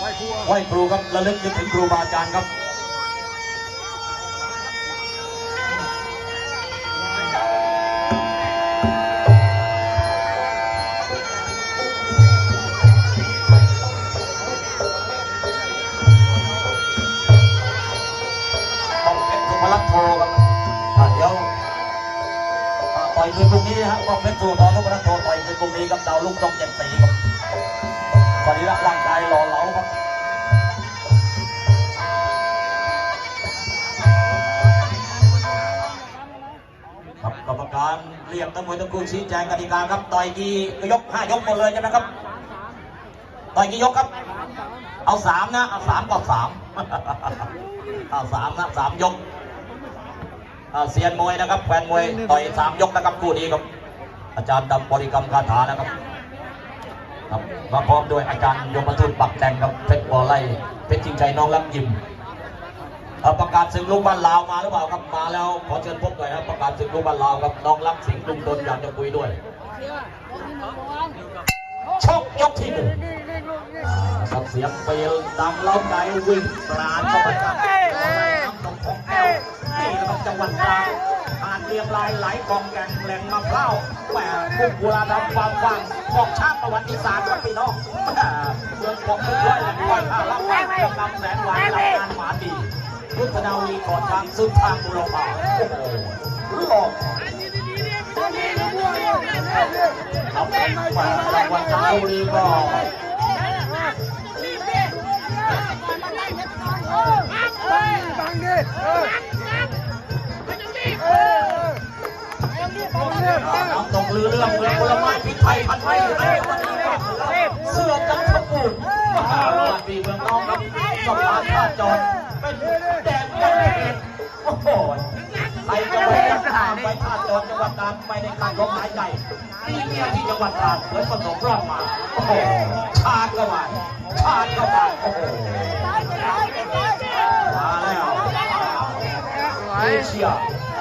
ไหว้ครูครับระลึกนึกถึงครูบาอาจารย์ครับต้องเป็นสุภลักษณ์โทครับอ่าเดี๋ยวอ่าต่อยคืนพรุ่งนี้นะฮะต้องเป็นตัวต่อสุภลักษณ์โทต่อยคืนพรุ่งนี้กับดาวลูกต้องเจ็ดสีครับสรีระร่างกายหล่อ กรรมการเรียกทั้งมวยทั้งคู่ชี้แจงกติกาครับต่อยกี่ยกห้ายกหมดเลยใช่ไหมครับต่อยกี่ยกครับ เอาสามนะเอาสามก็สามเอาสามนะสามยกเซียนมวยนะครับแฟนมวยต่อยสามยกนะครับคู่นี้ครับ อาจารย์ดำบริกรรมคาถานะครับครับมาพร้อมด้วยอาจารย์ยมทูตปักแดงครับเพชรวอไล่เพชรจริงใจน้องรักยิม ประกาศศึกลูกบ้านลาวมาหรือเปล่าครับมาแล้วขอเชิญพบหน่อยครับประกาศศึกลูกบ้านลาวครับน้องรักสิงห์ลุงตนอยากจะคุยด้วยชกยกที่หนึ่งอ่าครับเสียงเปลวดังเล้าใจวิ่งปราดเข้าไปครับน้ำตกของแก้วนี่นะครับจังหวัดตราดผ่านเรียงรายไหลกองแกงแหล่งมะพร้าวแหมพุ่งบัวดำความฟังของชาติประวัติศาสตร์ครับพี่น้องแหมเมืองของเป็นร้อยแหล่งร้อยข้ารับวันกำลังแสนหวานหลักการหมาดี พุทธนาวีก่อนทางสุดทางบุรพาโอ้โหหลออกครับมารางวัลทางบุรีก็น้ำตกลือเรื่องเมืองผลไม้พิษไทยพันไม้ในวันนี้เสื้อจันทบุรีมหาราชปีเมืองน้องครับสะพานท่าจอดเป็น จะข้ามไปท่าจอดจังหวัดตราดไปในการของหายใหญ่ที่เนี่ยที่จังหวัดตราดเหมือนผสมรอบมาโอ้โหชาติก็มาชาติก็มาโอ้โหมาแล้วเอเชีย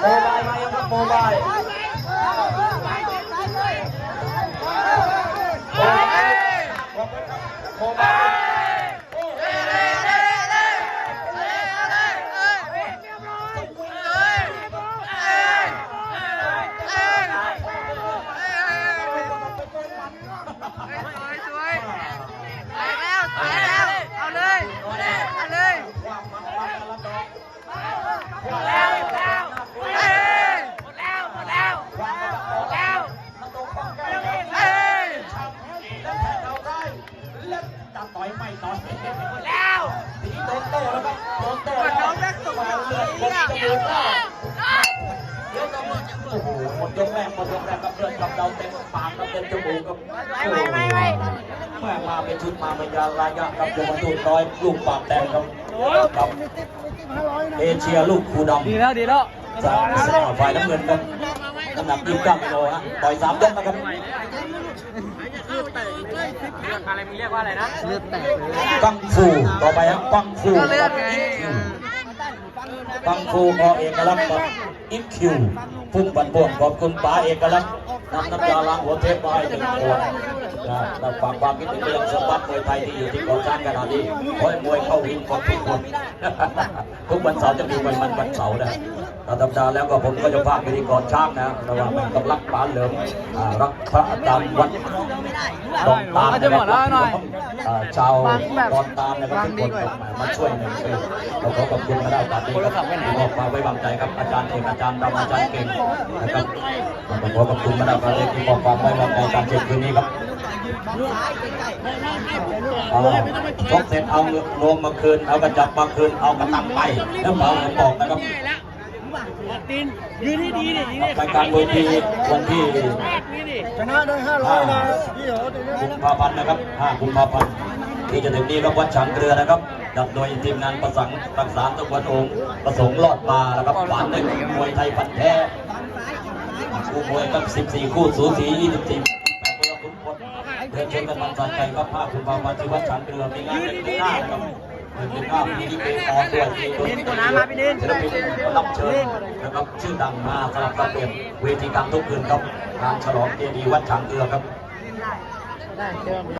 โมบายมายังครับโมบาย ต่อยไม่ต่อยทีนี้โดนโต้แล้วครับโดนโต้แล้วมาเลือดผมจะดูว่าเดี๋ยวจะโอ้โหหมดยกแรกหมดยกแรกกับเลือดกับเราเต็มปากกับเต็มจมูกกับโอ้โหแม่มาเป็นชุดมาเป็นยาลายะครับจะมาตูดน้อยลูกปากแดงครับกับเอเชียลูกคูดำดีแล้วดีแล้วจากฝ่ายน้ำเงินครับน้ำหนักยี่สิบเก้ากิโลฮะต่อยสามยกนะครับ อะไรมึงเรียกว่าอะไรนะเลือดแตกเลยกังฟูต่อไปครับกังฟูก็เลือดไงกังฟูพอเอกลักษณ์กับอิฟคิวพุ่งบันพวงขอบคุณป๋าเอกลักษณ์นำน้ำยาล้างหัวเทปมาให้หนึ่งขวดนะแต่ฝากความคิดถึงไปยังสมบัติมวยไทยที่อยู่ที่เกาะช้างขนาดนี้ขอให้มวยเข้าวินขอบทุกคนทุกวันเสาร์จะมีวันมันวันเสาร์นะ ตามธรรมดาแล้วก็ผมก็จะพากไปที่กาะช้างนะระหว่างมันกับรักป๋าเหลิมอ่ารักพระอาจารย์วัดดอนตามนะครับชาวดอนตามนะครับทุกคนมาช่วยในเรื่องเราขอขอบคุณมาได้ตามนี้ครับที่มอบความไว้วางใจครับอาจารย์เอกอาจารย์ดำอาจารย์เก่งนะครับเราขอขอบคุณมาได้ตามนี้ที่มอบความไว้วางใจการเก็บคืนนี้ครับอ่าชกเสร็จเอารวมมาคืนเอากระจับมาคืนเอากระตังไปแล้วเผาผมบอกนะครับ ดินยืนให้ดีดิยืนให้รายการเวทีวันที่นี่ดิชนะได้ห้าร้อยนะพี่เหรอตรงนี้กุมภาพันธ์นะครับ5กุมภาพันธ์ที่จะถึงนี้ครับวัดฉางเกลือนะครับจัดโดยทีมงานประสังรักษาตะวันองค์ประสงค์รอดมานะครับหวานหนึ่งมวยไทยพันธุ์แท้คู่มวยกับ 14 คู่สูสี24แปดมวยขุนพลเดินชนกันมันสันใจครับ5กุมภาพันธ์ที่วัดฉางเกลือมีงานเด็กหน้าครับเด็ กหน้ามีดีเกออนด้วยมีตัวศิลปินรับเชิญนะครับชื่อดังมาสลับสับเปลี่ยนเวทีกลางทุกคืนครับงานฉลองเจดีย์วัดช้างเอือครับ